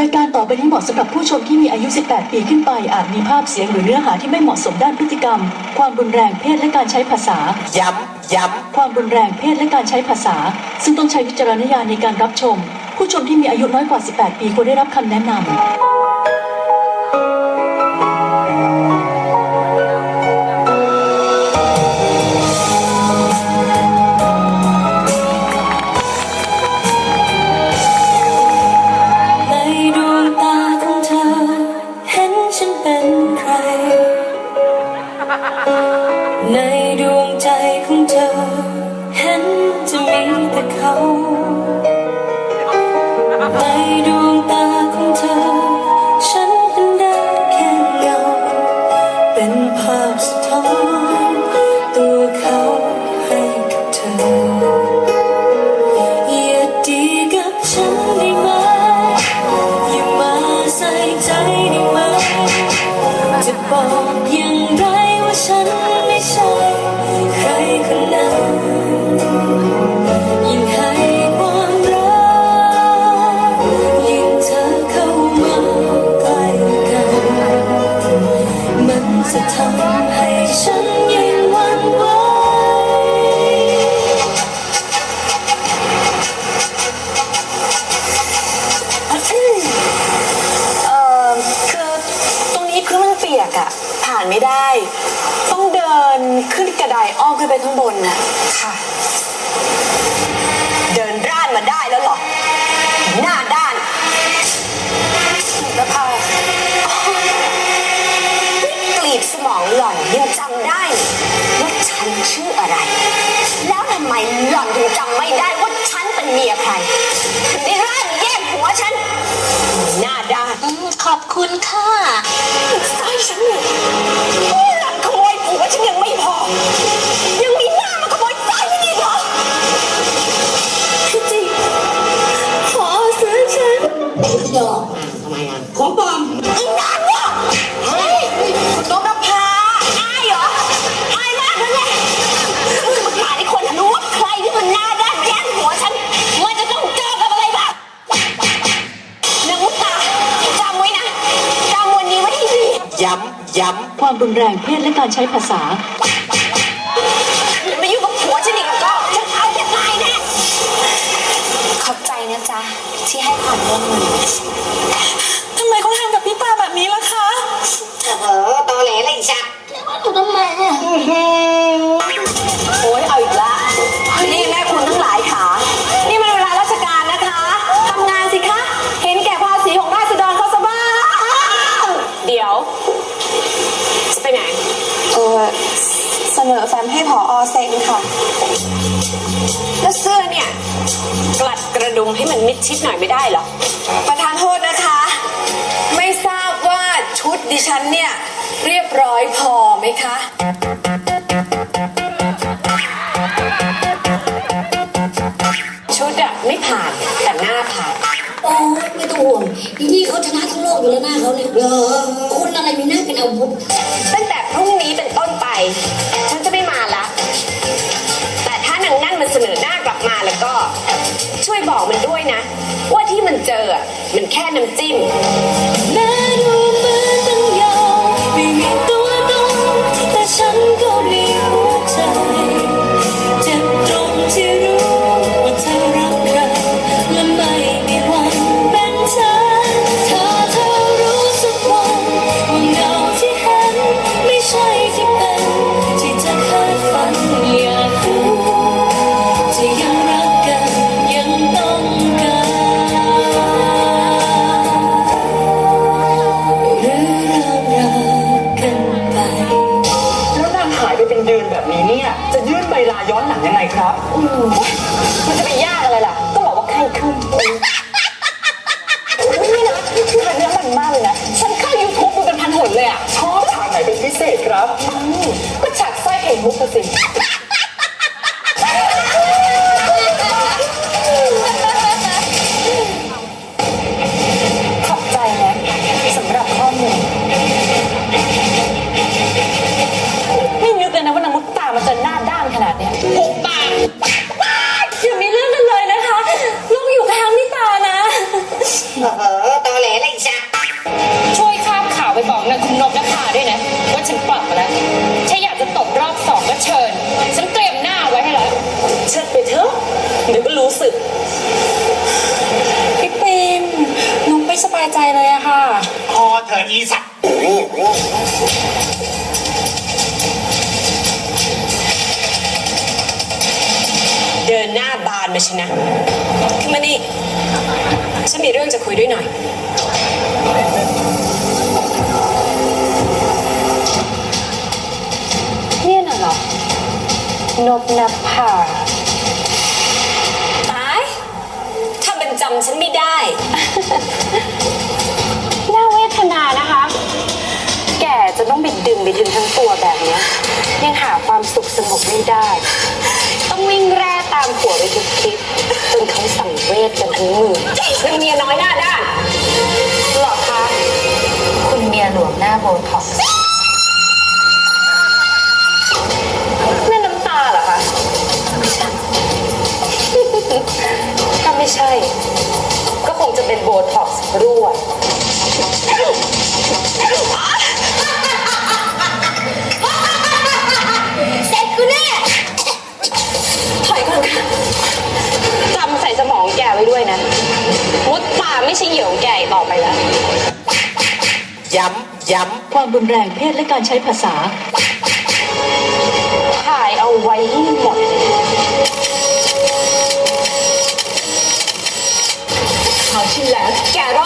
รายการต่อไปนี้เหมาะสำหรับผู้ชมที่มีอายุ 18 ปีขึ้นไป อาจมีภาพเสียงหรือเนื้อหาที่ไม่เหมาะสมด้านพฤติกรรม ความรุนแรงเพศและการใช้ภาษา ย้ำ ย้ำ ความรุนแรงเพศและการใช้ภาษา ซึ่งต้องใช้วิจารณญาณในการรับชม ผู้ชมที่มีอายุน้อยกว่า 18 ปีควรได้รับคำแนะนำ ขึ้นกระไดอ้อมขึ้นไปข้างบนน่ะค่ะ เดินด้านมาได้แล้วเหรอ หน้าด้านแล้วพากลีบสมองหล่อนยังจำได้นี่ว่าฉันชื่ออะไร แล้วทำไมหล่อนถึงจำไม่ได้ว่าฉันเป็นเมียใครถึงได้ร่างแย่งผัวฉัน หน้าด้านขอบคุณค่ะใส่ฉันเนี่ย ยังไม่พอยังมีหน้ามาขโมยสร้อยฉันอีกเหรอพี่จิขอซื้อฉันของปลอมอีนานเนี่ยเฮ้ยนกนภาอายเหรออายมากเลยเนี่ยมึงจะมาขายให้คนรู้ว่าใครที่มันหน้าด้านแย่งหัวฉันมันจะต้องเจอกับอะไรบ้างนางมุตตาจำไว้นะจำวันนี้ไว้ให้ดีย้ำย้ความรุนแรงเพศและการใช้ภาษา อแฟ้มให้ผออเซ็นค่ะ แล้วเสื้อเนี่ย กลัดกระดุมให้มันมิดชิดหน่อยไม่ได้เหรอ ประธานโทษนะคะ ไม่ทราบว่าชุดดิฉันเนี่ย เรียบร้อยพอไหมคะ กมาแล้วก็ ช่วยบอกมันด้วยนะ ว่าที่มันเจอมันแค่น้ำจิ้ม เป็นเดือนแบบนี้เนี่ย จะยื่นใบลาย้อนหลังยังไงครับ มันจะไปยากอะไรล่ะ ก็บอกว่าไข้ขึ้นนี่นะคือเป็นเรื่องมันมากเลยนะ ฉันเข้า YouTube ดูเป็นพันหนเลยอะชอบฉากไหนเป็นพิเศษครับ ก็ฉากสร้อยไข่มุกน่ะสิ เดี๋ยวก็รู้สึกพี่ปิมนุ๊กไม่สบายใจเลยอะค่ะพอเธอะอีสัตว์เดินหน้าบานมาชนะขึ้นมานี่ฉันมีเรื่องจะคุยด้วยหน่อย เนี่ยน่ะเหรอนบนภา ต้องไปดึงไปถึงทั้งตัวแบบเนี้ยยังหาความสุขสงบไม่ได้ ต้องวิ่งแร่ตามผัวไปทุกทริปจนเขาสั่งเวทกันทั้งมือเป็นเมียน้อยหน้าด้านหรอคะคุณเมียหลวงหน้าโบท็อกซ์ ย้ำ ย้ำ ความรุนแรงเพศและการใช้ภาษา ถ่ายเอาไว้ให้หมดเอาชิ้นแล้วแกร